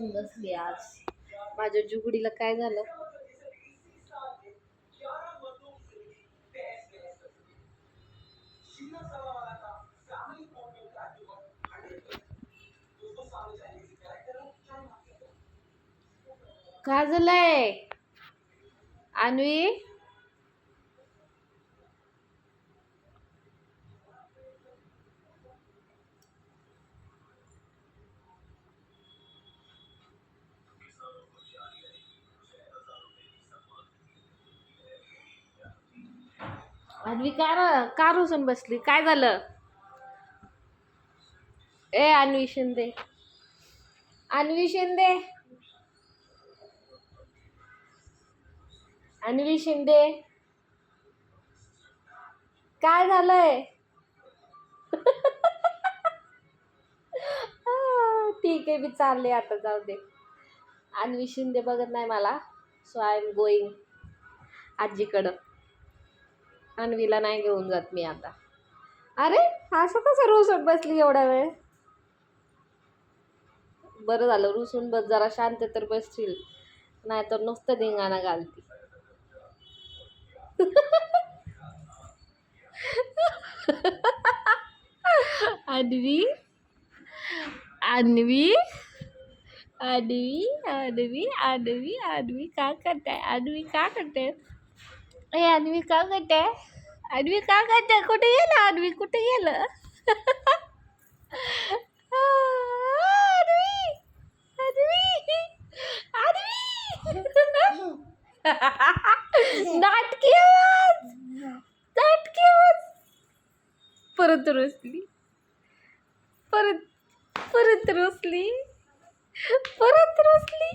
रुसून आज. माझ्या जुगडीला काय झालं? काय झालंय अन्वी? अन्वी कार कार रुसून बसली. काय झालं? ए अन्वी शिंदे. अन्वी शिंदे. अन्वी शिंदे. काय झालंय? ठीक आहे मी चालले आता जाऊ दे. अन्वी शिंदे बघत नाही मला. सो आय एम गोईंग आजीकडं. अन्वीला नाही घेऊन जात मी आता. अरे असं कसं रुसून बसली एवढा वेळ? बरं झालं रुसून बस जरा शांत तर बसशील. नाहीतर नुसतं धिंगाणा घालती. अन्वी? अन्वी? अन्वी अन्वी अन्वी अन्वी का करते अन्वी का करते ए अन्वी का करते अन्वी का करते कुठे गेलं अन्वी? कुठे गेलं? अन्वी! अन्वी! अन्वी! नाटकी आवाज! नाटकी आवाज! परत रोसली. परत परत रोसली. परत रोसली.